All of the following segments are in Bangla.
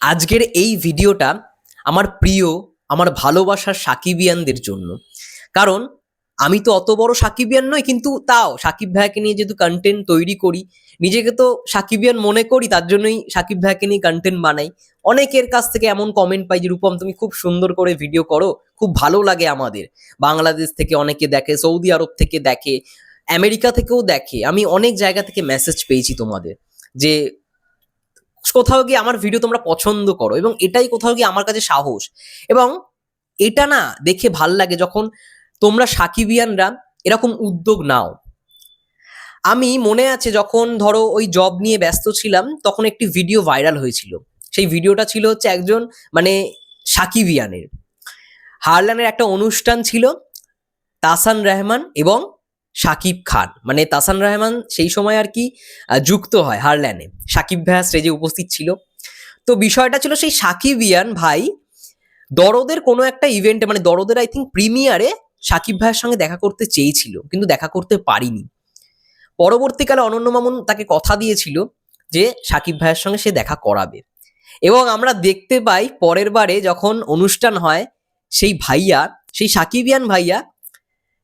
আজকের এই ভিডিওটা আমার প্রিয়, আমার ভালোবাসার সাকিবিয়ানদের জন্য। কারণ আমি তো অত বড় সাকিবিয়ান নই, কিন্তু তাও সাকিব ভাইয়াকে নিয়ে যেহেতু কন্টেন্ট তৈরি করি, নিজেকে তো সাকিবিয়ান মনে করি, তার জন্যই সাকিব ভাইয়াকে নিয়ে কন্টেন্ট বানাই। অনেকের কাছ থেকে এমন কমেন্ট পাই যে, রূপম, তুমি খুব সুন্দর করে ভিডিও করো, খুব ভালো লাগে আমাদের। বাংলাদেশ থেকে অনেকে দেখে, সৌদি আরব থেকে দেখে, আমেরিকা থেকেও দেখে। আমি অনেক জায়গা থেকে মেসেজ পেয়েছি তোমাদের যে কোথাও গিয়ে আমার ভিডিও তোমরা পছন্দ করো এবং এটাই কোথাও গিয়ে আমার কাছে সাহস। এবং এটা না দেখে ভালো লাগে যখন তোমরা সাকিবিয়ানরা এরকম উদ্যোগ নাও। আমি মনে আছে যখন ধরো ওই জব নিয়ে ব্যস্ত ছিলাম, তখন একটি ভিডিও ভাইরাল হয়েছিল। সেই ভিডিওটা ছিল হচ্ছে একজন মানে সাকিবিয়ানের। হারলানের একটা অনুষ্ঠান ছিল, তাসান রহমান এবং সাকিব খান। মানে তাসান রহমান সেই সময় আর কি যুক্ত হয় হারল্যান্ডে। সাকিব ভাইয়া স্টেজে উপস্থিত ছিল। তো বিষয়টা ছিল সেই সাকিবিয়ান ভাই দরদের কোনো একটা ইভেন্টে মানে দরদের আই থিঙ্ক প্রিমিয়ারে সাকিব ভাইয়ের সঙ্গে দেখা করতে চেয়েছিল, কিন্তু দেখা করতে পারিনি। পরবর্তীকালে অনন্য মামুন তাকে কথা দিয়েছিল যে সাকিব ভাইয়ের সঙ্গে সে দেখা করাবে। এবং আমরা দেখতে পাই পরের বারে যখন অনুষ্ঠান হয়, সেই ভাইয়া, সেই সাকিবিয়ান ভাইয়া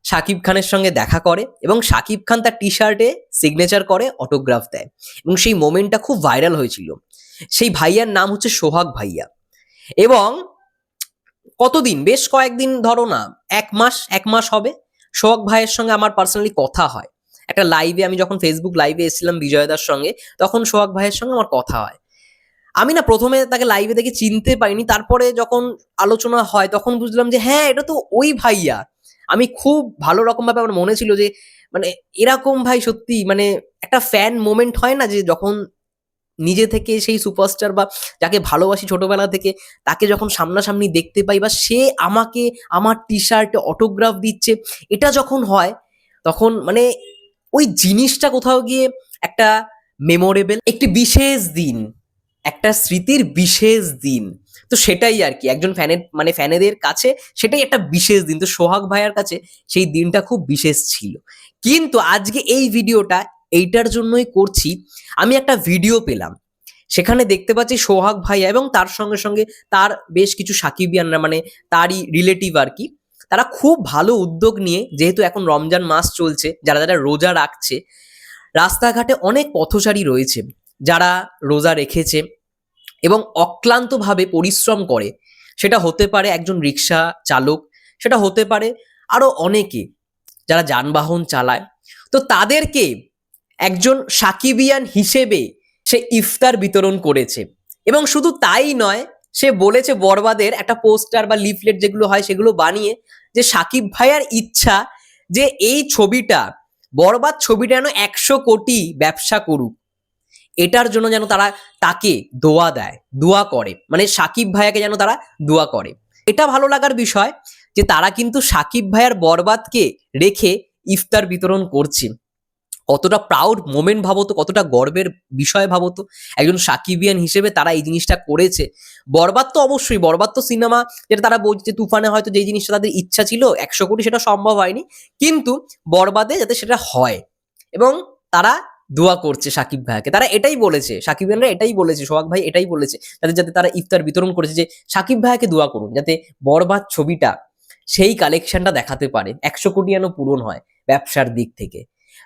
সাকিব খানের সঙ্গে দেখা করে এবং সাকিব খান তার টি শার্টে সিগনেচার করে অটোগ্রাফ দেয়। এবং সেই মোমেন্টটা খুব ভাইরাল হয়েছিল। সেই ভাইয়ার নাম হচ্ছে সোহাগ ভাইয়া। এবং কতদিন? বেশ কয়েকদিন ধরো না, এক মাস এক মাস হবে। সোহাগ ভাইয়ের সঙ্গে আমার পার্সোনালি কথা হয়। একটা লাইভে আমি যখন ফেসবুক লাইভে এসেছিলাম বিজয়দার সঙ্গে, তখন সোহাগ ভাইয়ের সঙ্গে আমার কথা হয়। আমি না প্রথমে তাকে লাইভে দেখে চিনতে পারিনি। তারপরে যখন আলোচনা হয়, তখন বুঝলাম যে হ্যাঁ এটা তো ওই ভাইয়া। আমি খুব ভালো রকম ভাবে আমার মনে ছিল যে মানে এরকম ভাই সত্যি মানে একটা ফ্যান মোমেন্ট হয় না যে যখন নিজে থেকে সেই সুপারস্টার বা যাকে ভালোবাসি ছোটবেলা থেকে, তাকে যখন সামনাসামনি দেখতে পাই বা সে আমাকে আমার টি শার্টে অটোগ্রাফ দিচ্ছে, এটা যখন হয় তখন মানে ওই জিনিসটা কোথাও গিয়ে একটা মেমোরেবল একটি বিশেষ দিন। একটা স্মৃতির বিশেষ দিন। তো সেটাই আর কি, একজন ফ্যানের মানে ফ্যানেদের কাছে সেটাই একটা বিশেষ দিন। তো সোহাগ ভাইয়ার কাছে সেই দিনটা খুব বিশেষ ছিল। কিন্তু আজকে এই ভিডিওটা এইটার জন্যই করছি, আমি একটা ভিডিও পেলাম। সেখানে দেখতে পাচ্ছি সোহাগ ভাইয়া এবং তার সঙ্গে সঙ্গে তার বেশ কিছু সাকিবিয়ানরা মানে তারই রিলেটিভ আর কি, তারা খুব ভালো উদ্যোগ নিয়ে, যেহেতু এখন রমজান মাস চলছে, যারা যারা রোজা রাখছে, রাস্তাঘাটে অনেক পথচারী রয়েছে, যারা রোজা রেখেছে এবং অক্লান্তভাবে পরিশ্রম করে। সেটা হতে পারে একজন রিক্সা চালক, সেটা হতে পারে আরও অনেকে যারা যানবাহন চালায়। তো তাদেরকে একজন সাকিবিয়ান হিসেবে সে ইফতার বিতরণ করেছে। এবং শুধু তাই নয়, সে বলেছে বরবাদের একটা পোস্টার বা লিফলেট যেগুলো হয় সেগুলো বানিয়ে যে সাকিব ভাইয়ার ইচ্ছা যে এই ছবিটা, বরবাদ ছবিটা যেন একশো কোটি ব্যবসা করুক। এটার জন্য যেন তারা তাকে দোয়া দেয়, দোয়া করে। মানে সাকিব ভাইয়াকে যেন তারা দোয়া করে। এটা ভালো লাগার বিষয় যে তারা কিন্তু সাকিব ভাইয়ার বরবাদকে রেখে ইফতার বিতরণ করছে। কতটা প্রাউড মোমেন্ট ভাবো তো কতটা গর্বের বিষয় ভাবো তো একজন সাকিবিয়ান হিসেবে তারা এই জিনিসটা করেছে। বরবাদ তো অবশ্যই, বরবাদ তো সিনেমা যেটা তারা বলছে তুফানে হয়তো যেই জিনিসটা তাদের ইচ্ছা ছিল, একশো কোটি সেটা সম্ভব হয়নি। কিন্তু বরবাদে যাতে সেটা হয় এবং তারা দোয়া করছে সাকিব ভাইয়াকে। তারা এটাই বলেছে সাকিবিয়ানরা এটাই বলেছে, সোহাগ ভাই এটাই বলেছে, যাতে যাতে তারা ইফতার বিতরণ করেছে যে সাকিব ভাইয়াকে দোয়া করুন, যাতে বরবাদ ছবিটা সেই কালেকশনটা দেখাতে পারে। একশো কোটি যেন পূরণ হয় ব্যবসার দিক থেকে।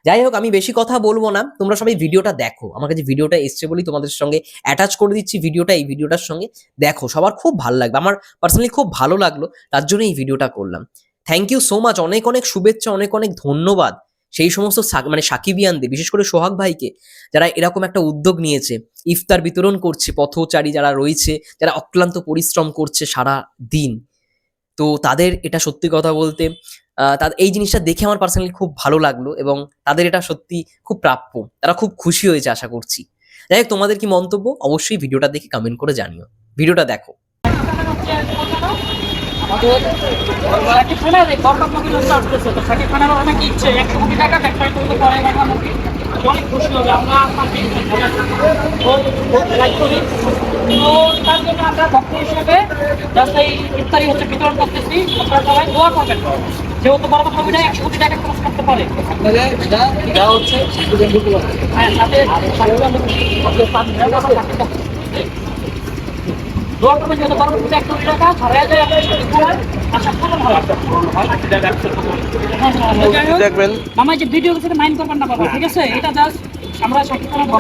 যাই হোক, আমি বেশি কথা বলব না, তোমরা সবাই ভিডিওটা দেখো। আমার কাছে ভিডিওটা এসছে বলেই তোমাদের সঙ্গে অ্যাটাচ করে দিচ্ছি ভিডিওটা, এই ভিডিওটার সঙ্গে দেখো। সবার খুব ভালো লাগবে, আমার পার্সোনালি খুব ভালো লাগল, তার জন্য এই ভিডিওটা করলাম। থ্যাংক ইউ সো মাচ অনেক অনেক শুভেচ্ছা, অনেক অনেক ধন্যবাদ। সেই সমস্ত মানে সাকিবিয়ানদের, বিশেষ করে সোহাগ ভাইকে, যারা এরকম একটা উদ্যোগ নিয়েছে, ইফতার বিতরণ করছে, পথচারী যারা রয়েছে, যারা অক্লান্ত পরিশ্রম করছে সারা দিন। তো তাদের এটা সত্যি কথা বলতে এই জিনিসটা দেখে আমার পার্সোনালি খুব ভালো লাগল এবং তাদের এটা সত্যি খুব প্রাপ্য। তারা খুব খুশি হয়েছে আশা করছি। যাই হোক, তোমাদের কি মন্তব্য? অবশ্যই ভিডিওটা দেখে কমেন্ট করে জানিও। ভিডিওটা দেখো। আসতেছে তো সাকিব অনেক ইচ্ছে একশো কোটি টাকা করতে পারে তো তার জন্য আমরা ভক্ত হিসেবে জাস্ট এই হচ্ছে বিতরণ করতেছি আপনারা সবাই দোয়া করবেন যেহেতু বরবাদ মুভিটা একশো কোটি টাকা খরচ করতে পারে হ্যাঁ সাথে খান- দোয়া করবেন যেহেতু বরবাদ এক কোটি টাকা ছাড়াই যায় আপনার শাকিব খানের আশা পূরণ হয় তো যাই হোক, দেখবেন। মামা যে ভিডিও মাইন্ড করবেন না বাবা ঠিক আছে? এটা জাস্ট আমরা।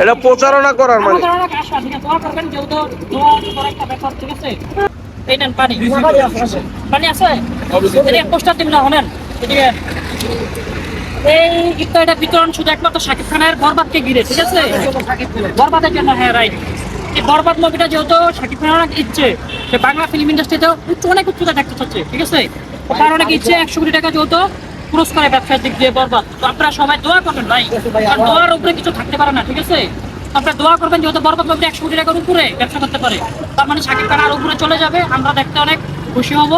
এটা প্রচারণা করার মানে। আমাদের অনেক ঠিক আছে দোয়া করবেন যেহেতু দোয়া করার একটা ব্যাপার ঠিক আছে? এই নেন পানি। পানি আছে? এদিকে পোস্টার দিন না হলেন এদিকে এই ইফতারিটা বিতরণ শুধু একমাত্র শাকিব খানের বরবাদকে ঘিরে ঠিক আছে? বরবাদের জন্য হ্যাঁ রাইট এই বরবাদ মুভিটা যেহেতু শাকিব খানের অনেক ইচ্ছে সে বাংলা ফিল্ম ইন্ডাস্ট্রিতে উচ্চ অনেক উচ্চতা দেখতে চাচ্ছে ঠিক আছে? তার অনেক ইচ্ছে একশো কোটি টাকা যেহেতু পুরস্কারে ব্যবসার দিক দিয়ে বরবাদ তো আপনারা সবাই দোয়া করবেন ভাই। দোয়ার উপরে কিছু থাকতে পারে না ঠিক আছে? আপনারা দোয়া করবেন যেহেতু বরবাদ মুভিটা একশো কোটি টাকার উপরে ব্যবসা করতে পারে। তার মানে শাকিব খান আর উপরে চলে যাবে আমরা দেখতে অনেক খুশি হব।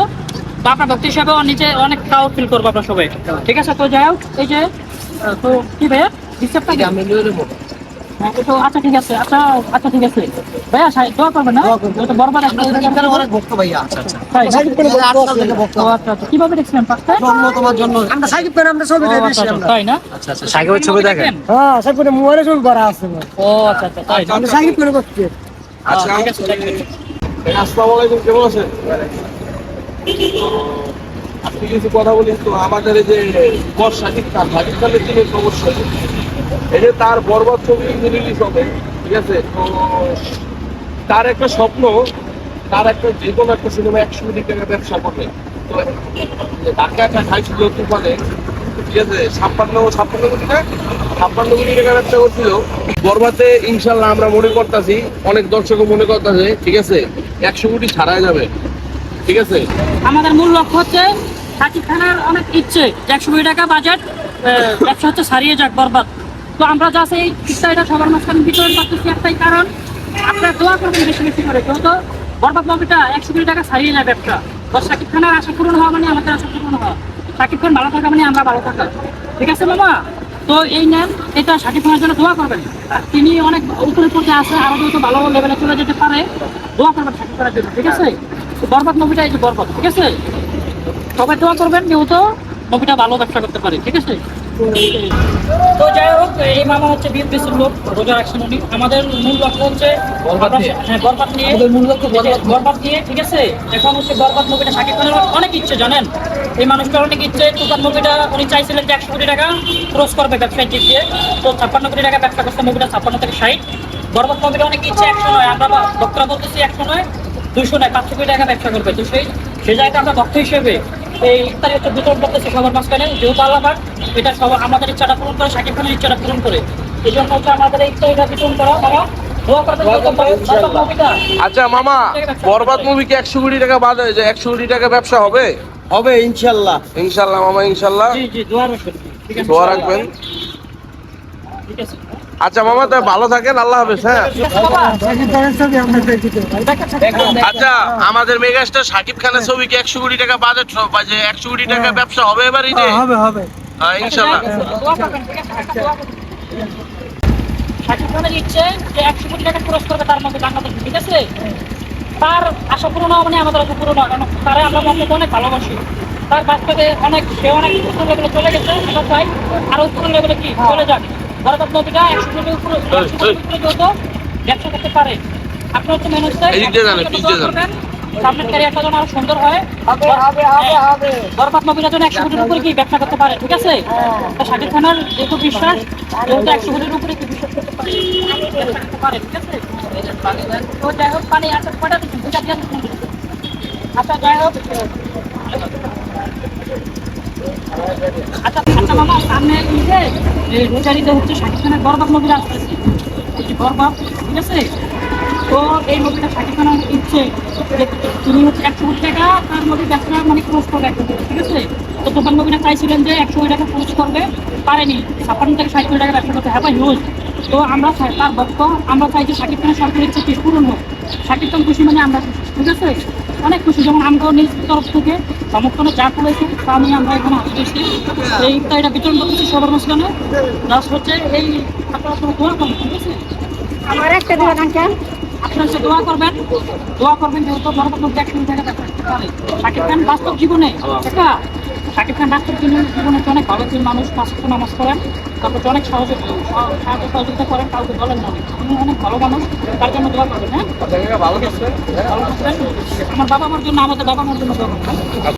বা আপনার ব্যক্তি হিসাবে নিজে অনেক প্রাউড ফিল করব আপনার সবাই। ঠিক আছে? তো যাই হোক এই যে তো কি ভাইয়া? ডিস্টার্বটা আচ্ছা আচ্ছা আচ্ছা। আচ্ছা আচ্ছা আচ্ছা আচ্ছা আচ্ছা, আচ্ছা, আচ্ছা আচ্ছা আচ্ছা আচ্ছা আচ্ছা কেমন আছেন আপনি কিছু কথা বলি তো আমাদের এই যে বর শাকিব খান শাকিব খানের তিনি অবশ্যই এই যে তার বরবাদ ছবি রিলিজ হবে, ঠিক আছে? তার একটা স্বপ্ন, তার একটা যে কোনো একটা সিনেমা একশো কোটি টাকা ব্যবসা করবে। তো ঢাকা একটা খাইছিল তুফানে ঠিক আছে? ছাপ্পান্ন ছাপ্পান্ন কোটি টাকা ছাপ্পান্ন কোটি টাকা ব্যবসা করছিল। বরবাতে ইনশাল্লাহ আমরা মনে করতেছি, অনেক দর্শকও মনে করতেছে, ঠিক আছে? একশো কোটি ছাড়াই যাবে, ঠিক আছে? আমাদের মূল লক্ষ্য হচ্ছে শাকিব খানের অনেক ইচ্ছে একশো কোটি টাকা বাজেট ব্যবসা হচ্ছে সারিয়ে যাক বরবাদ। তো আমরা যা এই ইচ্ছাটা সবার মাঝখানে বিতরণ করতেছি একটাই কারণ, আপনারা দোয়া করবেন বেশি বেশি করে। যেহেতু বরবাদ মুভিটা একশো কোটি টাকা সারিয়ে যায় ব্যবসা। তো শাকিব খানের আশা পূরণ হওয়া মানে আমাদের আশা পূরণ হওয়া। শাকিব খান ভালো থাকা মানে আমরা ভালো থাকা। ঠিক আছে মামা? তো এই নেন, এটা শাকিব খানের জন্য দোয়া করবেন। আর তিনি অনেক উপরে পর্যায়ে আছে, আরও যেহেতু ভালো লেভেলে চলে যেতে পারে। দোয়া করবেন শাকিব খানের জন্য, ঠিক আছে? তো বরবাদ মুভিটা এই যে বরবাদ, ঠিক আছে? সবাই দোয়া করবেন যেহেতু মুভিটা ভালো ব্যবসা করতে পারে, ঠিক আছে? তো যাই হোক এই মামা হচ্ছে বিএনপিসির লোক রোজা রাখছেন উনি। আমাদের মূল লক্ষ্য হচ্ছে হ্যাঁ বরবাদ নিয়ে। মূল লক্ষ্য বরবাদ নিয়ে। ঠিক আছে? এখন হচ্ছে বরবাদ মুভিটা শাকিব খানের অনেক ইচ্ছে জানেন? এই মানুষটার অনেক ইচ্ছে। তুফান মুভিটা উনি চাইছিলেন যে একশো কোটি টাকা ক্রস করবে ব্যবসায়িক দিক দিয়ে। তো ছাপ্পান্ন কোটি টাকা ব্যবসা করছে মুভিটা ছাপ্পান্ন থেকে ষাট। বরবাদ মুভিটা অনেক ইচ্ছে একশো নয়। আমরা ভক্তরা বলতেছি একশো নয় দুইশো নয় পাঁচশো কোটি টাকা ব্যবসা করবে। তো সেই সেই জায়গাটা আমরা ভক্ত হিসেবে এই ইফতারি হচ্ছে বিতরণ করতেছি সবার মাঝখানে যেহেতু আল্লাহবাদ এটা সবার আমাদের ইচ্ছাটা পূরণ করে শাকিব খানের ইচ্ছাটা পূরণ করে। এই জন্য হচ্ছে আমাদের এই ইফতারিটা বিতরণ করা মুভিটা আচ্ছা মামা বরবাদ মুভি কি একশো কোটি টাকা বাদ হয়ে যায় একশো কোটি টাকা ব্যবসা হবে? হবে ইনশাল্লাহ ইনশাল্লাহ মামা ইনশাল্লাহ জি জি দোয়া রাখবেন। ঠিক আছে। আচ্ছা মামা তাই ভালো থাকেন আল্লাহ হাফেজ হ্যাঁ? সাকিব আচ্ছা আমাদের মেগাস্টার শাকিব খানের ছবি কি একশো কোটি টাকা বাজেট বাজে একশো কোটি টাকা ব্যবসা হবে এবার ঈদে হবে হবে। হ্যাঁ, ইনশাল্লাহ। খানের ইচ্ছে যে একশো কোটি টাকা খরচ করবে তার মধ্যে বাংলাদেশ ঠিক আছে? তার আশা পূরণ হওয়া মানে আমাদের আশা পূরণ হওয়া কারণ তারা আমরা মধ্যে অনেক ভালোবাসি। তার বাস্তবে অনেক সে অনেক লেভেলে চলে গেছে আমরা চাই আরও উচ্চ লেভেলে কি? চলে যাক। ভারত নদীটা একশো কোটির উপরে একশো কোটির উপরে যত ব্যবসা করতে পারে আপনার হচ্ছে মেন হচ্ছে। সামনের ক্যারিয়ারটা যেন আরও সুন্দর হয়। বরবাদ নবীরা যেন একশো কোটির উপরে কি ব্যবসা করতে পারে ঠিক আছে? তো শাকিব খানের যেহেতু বিশ্বাস যেহেতু একশো কোটির উপরে কি বিশ্বাস করতে পারে করতে পারে ঠিক আছে? তো যাই হোক পানি আচ্ছা কয়টা দিচ্ছেন? দুটা দিয়ে আচ্ছা যাই হোক। আচ্ছা আচ্ছা রোজারিতে হচ্ছে শাকিব খানের বরবাদ নবীরা আসতেছে। যে বরবাদ, ঠিক আছে? তো এই মুভিটা শাকিব খানের ইচ্ছে যে তিনি হচ্ছে একশো কোটি টাকা তার মধ্যে ব্যবসা মানে করবে একশো ঠিক আছে? তো তুফান মুভিটা চাইছিলেন যে একশো কোটি টাকা ক্রোজ করবে, পারেনি। ছাপ্পান্ন থেকে ষাট কোটি টাকা ব্যবসা করতে হ্যাঁ হিউজ তো আমরা তার ভক্ত, আমরা চাই যে শাকিব খানের সরকারের ইচ্ছে পূরণ হোক। শাকিব খান খুশি মানে আমরা খুশি। ঠিক আছে? অনেক খুশি। যেমন আমরাও নিজ তরফ থেকে সমর্থনে যা করেছি তা নিয়ে আমরা এখানে আসতেছি এই এটা বিতরণ করতেছি সবার অনুষ্ঠানে জাস্ট হচ্ছে এই আপনারা সবাই দোয়া করবেন ঠিক আছে? আমার একটা দোয়া আঙ্কেল আপনারা হচ্ছে দোয়া করবেন। দোয়া করবেন যেহেতু বরকত মধ্যে একশো টাকা থাকতে পারে খান বাস্তব জীবনে একটা শাকিব খান ডাক্তার জন্য জীবনে অনেক ভালো একজন মানুষ পাশে নামাজ করেন তারপর অনেক সহযোগ সাহায্য সহযোগিতা করেন কাউকে বলেন না উনি অনেক ভালো মানুষ তার জন্য দোয়া করবেন হ্যাঁ? ভালো। আমার বাবা আমার জন্য আমাদের বাবা আমার জন্য দোয়া করবেন